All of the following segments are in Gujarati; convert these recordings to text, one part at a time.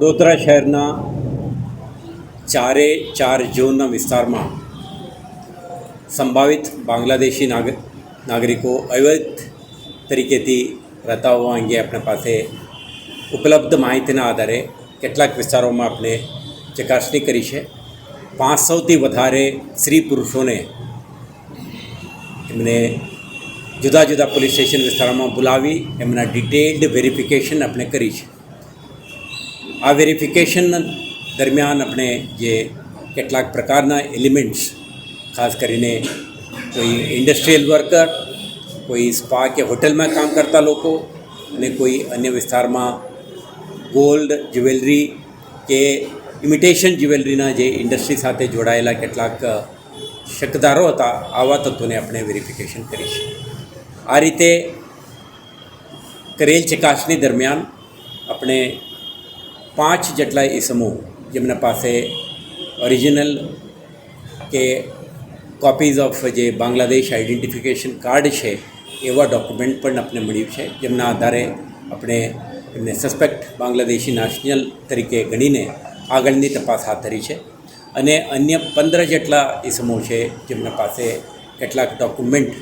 વડોદરા શહેરના ચારે ચાર ઝોનના વિસ્તારમાં સંભવિત બાંગ્લાદેશી નાગર નાગરિકો અવૈધ તરીકેથી રહેતા હોવા અંગે આપણા પાસે ઉપલબ્ધ માહિતીના આધારે કેટલાક વિસ્તારોમાં આપણે ચકાસણી કરી છે. પાંચસોથી વધારે સ્ત્રી પુરુષોને એમને જુદા જુદા પોલીસ સ્ટેશન વિસ્તારોમાં બોલાવી, એમના ડિટેલ્ડ વેરિફિકેશન આપણે કરી છે. આ વેરિફિકેશન દરમિયાન આપણે જે કેટલાક પ્રકારના એલિમેન્ટ્સ ખાસ કરીને કોઈ ઇન્ડસ્ટ્રીયલ વર્કર કોઈ સ્પા કે હોટલમાં કામ કરતા લોકો અને કોઈ અન્ય વિસ્તારમાં ગોલ્ડ જ્વેલરી કે ઇમિટેશન જ્વેલરીના જે ઇન્ડસ્ટ્રી સાથે જોડાયેલા કેટલાક શકદારો હતા, આવા તત્વોને આપણે વેરિફિકેશન કરી આ રીતે કરેલ ચકાસણી દરમિયાન આપણે પાંચ જેટલા ઇસમો જેમના પાસે ઓરિજિનલ કે કોપીઝ ઓફ જે બાંગ્લાદેશ આઈડેન્ટિફિકેશન કાર્ડ છે, એવા ડોક્યુમેન્ટ પણ આપણે મળ્યું છે, જેમના આધારે આપણે એમને સસ્પેક્ટ બાંગ્લાદેશી નેશનલ તરીકે ગણીને આગળની તપાસ હાથ ધરી છે. અને અન્ય પંદર જેટલા ઇસમો છે, જેમના પાસે કેટલાક ડોક્યુમેન્ટ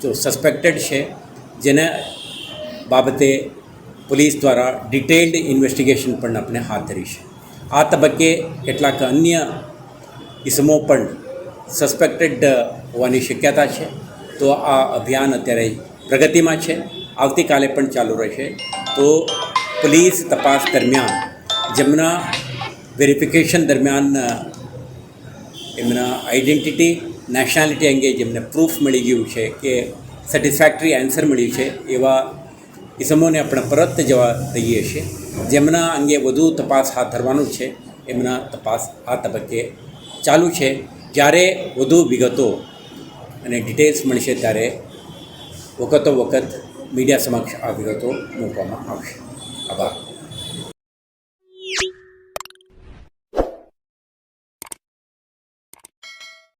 તો સસ્પેક્ટેડ છે, જેના બાબતે પોલીસ દ્વારા ડિટેલ્ડ ઇન્વેસ્ટિગેશન પણ આપણે હાથ ધરી આ તબક્કે કેટલાક અન્ય ઇસમો પણ સસ્પેક્ટેડ હોવાની શક્યતા છે. તો આ અભિયાન અત્યારે પ્રગતિમાં છે. આવતીકાલે પણ ચાલુ રહેશે. તો પોલીસ તપાસ દરમિયાન, જેમના વેરિફિકેશન દરમિયાન, એમના આઈડેન્ટિટી નેશનાલિટી અંગે જેમને પ્રૂફ મળી ગયું છે કે સેટિસ્ફેક્ટરી આન્સર મળ્યું છે એવા ઇસમોને આપણે પરત જવા દઈએ છીએ. જેમના અંગે વધુ તપાસ હાથ ધરવાનું છે, એમના તપાસ આ તબક્કે ચાલુ છે. જ્યારે વધુ વિગતો અને ડિટેલ્સ મળશે ત્યારે વખતો વખત મીડિયા સમક્ષ આ વિગતો મૂકવામાં આવશે. આભાર.